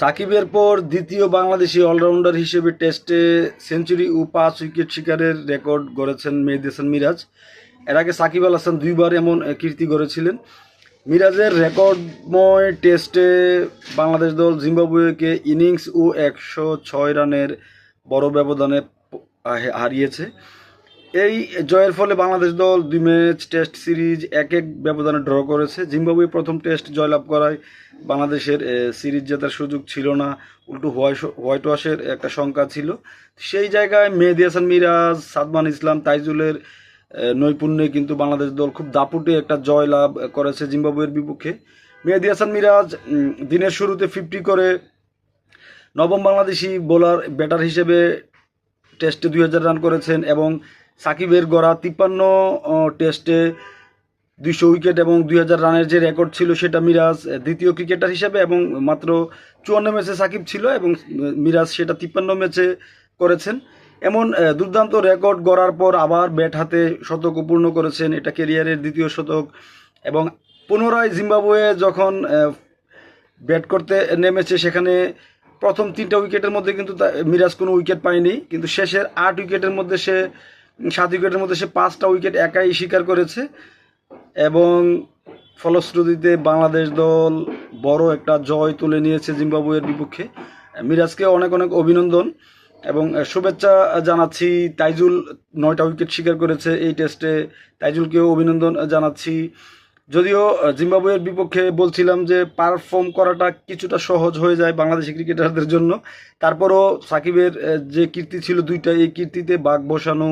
সাকিবের পর দ্বিতীয় বাংলাদেশি অলরাউন্ডার হিসেবে টেস্টে সেঞ্চুরি ও পাঁচ উইকেট শিকারের রেকর্ড গড়েছেন মেহেদি হাসান মিরাজ। এর আগে সাকিব আল হাসান দুইবার এমন কীর্তি গড়েছিলেন। মিরাজের রেকর্ডময় টেস্টে বাংলাদেশ দল জিম্বাবুয়েকে ইনিংস ও একশো ছয় রানের বড় ব্যবধানে হারিয়েছে। এই জয়ের ফলে বাংলাদেশ দল দুই ম্যাচ টেস্ট সিরিজ এক এক ব্যবধানে ড্র করেছে। জিম্বাবুয়ে প্রথম টেস্ট জয়লাভ করায় বাংলাদেশের সিরিজ জেতার সুযোগ ছিল না। উল্টো হোয়াইট হোয়াইট ওয়াশের একটা শঙ্কা ছিল। সেই জায়গায় মেহেদি হাসান মিরাজ, সাদমান ইসলাম, তাইজুলের নৈপুণ্যে কিন্তু বাংলাদেশ দল খুব দাপুটে একটা জয় লাভ করেছে জিম্বাবুয়ের বিপক্ষে। মেহেদি হাসান মিরাজ দিনের শুরুতে ফিফটি করে নবম বাংলাদেশি বোলার ব্যাটার হিসেবে টেস্টে দুই হাজার রান করেছেন এবং সাকিবের গড়া তিপ্পান্ন টেস্টে দুইশো উইকেট এবং দুই হাজার রানের যে রেকর্ড ছিল সেটা মিরাজ দ্বিতীয় ক্রিকেটার হিসেবে এবং মাত্র চুয়ান্ন ম্যাচে সাকিব ছিল এবং মিরাজ সেটা তিপ্পান্ন ম্যাচে করেছেন। এমন দুর্দান্ত রেকর্ড গড়ার পর আবার ব্যাট হাতে শতক পূর্ণ করেছেন। এটা ক্যারিয়ারের দ্বিতীয় শতক এবং পুনরায় জিম্বাবুয়ে যখন ব্যাট করতে নেমেছে সেখানে প্রথম তিনটা উইকেটের মধ্যে কিন্তু মিরাজ কোনো উইকেট পায়নি। কিন্তু শেষের আট উইকেটের মধ্যে সে সাত উইকেটের মধ্যে সে পাঁচটা উইকেট একাই শিকার করেছে এবং ফলশ্রুতিতে বাংলাদেশ দল বড় একটা জয় তুলে নিয়েছে জিম্বাবুয়ের বিপক্ষে। মিরাজকে অনেক অনেক অভিনন্দন এবং শুভেচ্ছা জানাচ্ছি তাইজুল, নয়টা উইকেট শিকার করেছে এই টেস্টে। তাইজুলকেও অভিনন্দন জানাচ্ছি। যদিও জিম্বাবুয়ের বিপক্ষে বলছিলাম যে পারফর্ম করাটা কিছুটা সহজ হয়ে যায় বাংলাদেশি ক্রিকেটারদের জন্য। তারপরও সাকিবের যে কীর্তি ছিল দুইটা এই কীর্তিতে বাঘ বসানো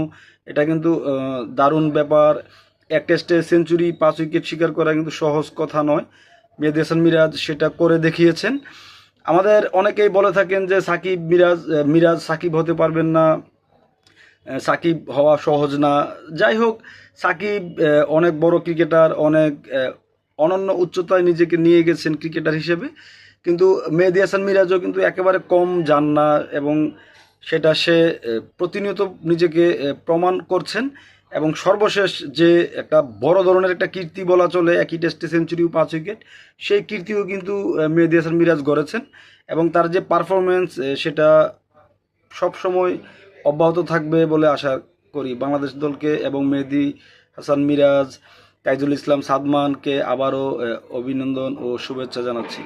এটা কিন্তু দারুণ ব্যাপার। এক টেস্টে সেঞ্চুরি পাঁচ উইকেট শিকার করা কিন্তু সহজ কথা নয়। মেহেদি হাসান মিরাজ সেটা করে দেখিয়েছেন। আমাদের অনেকেই বলে থাকেন যে সাকিব মিরাজ মিরাজ সাকিব হতে পারবেন না। সাকিব হওয়া সহজ না। যাই হোক, সাকিব অনেক বড় ক্রিকেটার অনেক অনন্য উচ্চতায় নিজেকে নিয়ে গেছেন ক্রিকেটার হিসেবে। কিন্তু মেহেদি হাসান মিরাজও কিন্তু একেবারে কম যান না এবং সেটা সে প্রতিনিয়ত নিজেকে প্রমাণ করছেন এবং সর্বশেষ যে একটা বড় ধরনের একটা কীর্তি বলা চলে, একই টেস্টে সেঞ্চুরি পাঁচ উইকেট, সেই কীর্তিও কিন্তু মেহেদি হাসান মিরাজ গড়েছেন এবং তার যে পারফরমেন্স সেটা সবসময় অব্যাহত থাকবে বলে আশা করি। বাংলাদেশ দলকে এবং মেহেদি হাসান মিরাজ, তাইজুল ইসলাম সাদমানকে আবারও অভিনন্দন ও শুভেচ্ছা জানাচ্ছি।